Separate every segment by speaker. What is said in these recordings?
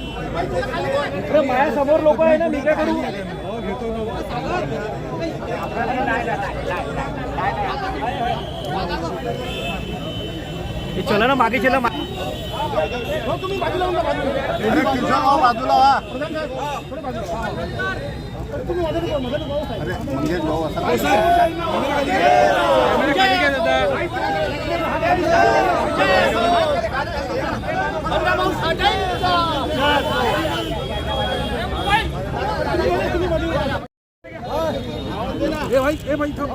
Speaker 1: Photographer माझ्यासमोर लोक आहे ना मी काय करू? हे चला ना मागे चला मा-
Speaker 2: अरे तुझा भाऊ बाजूला अरे भाऊ असा
Speaker 1: ए भाई ए भाई थांब.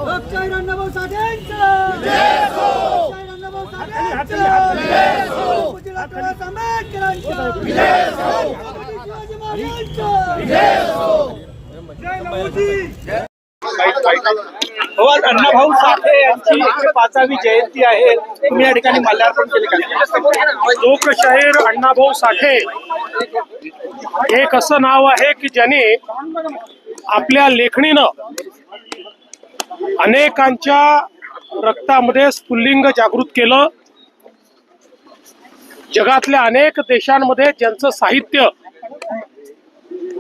Speaker 1: हो आज अण्णाभाऊ साठे यांची. एकशे पाचावी जयंती आहे. तुम्ही या ठिकाणी माल्यार्पण केले का?
Speaker 3: लोकशाहीर अण्णाभाऊ साठे. एक असं नाव आहे की ज्याने आपल्या लेखणीनं अनेकांच्या रक्तामध्ये स्फुल्लिंग जागृत केलं. जगातल्या अनेक देशांमध्ये ज्यांचं साहित्य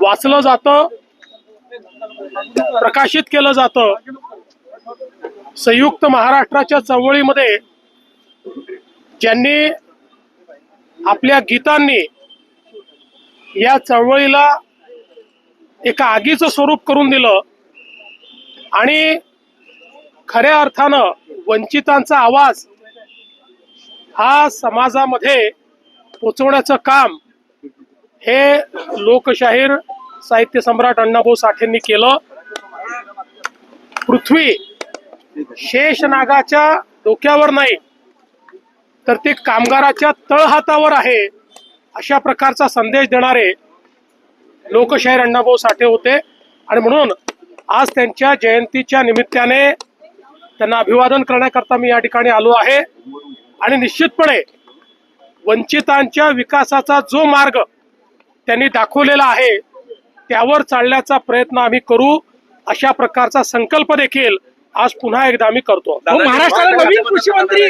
Speaker 3: वाचलं जातं प्रकाशित केलं जातं संयुक्त महाराष्ट्राच्या चळवळीमध्ये ज्यांनी आपल्या गीतांनी या चळवळीला एका आगीचं स्वरूप करून दिलं आणि खऱ्या अर्थानं वंचितांचा आवाज हा समाजामध्ये पोचवण्याचं काम हे लोकशाहीर साहित्य सम्राट अण्णाभाऊ साठेंनी केलं. पृथ्वी शेष नागाच्या डोक्यावर नाही तर ते कामगाराच्या तळहातावर आहे अशा प्रकारचा संदेश देणारे लोकशाहीर अण्णाभाऊ साठे होते. आणि म्हणून आज त्यांच्या जयंतीच्या निमित्ताने त्यांना अभिवादन करण्याकरता मी या ठिकाणी आलो आहे. आणि निश्चितपणे वंचितांच्या विकासाचा जो मार्ग त्यांनी दाखवलेला आहे त्यावर चालण्याचा प्रयत्न आम्ही करू अशा प्रकारचा संकल्प देखील आज पुन्हा एकदा आम्ही करतो.
Speaker 1: हो, महाराष्ट्राला नवीन कृषी मंत्री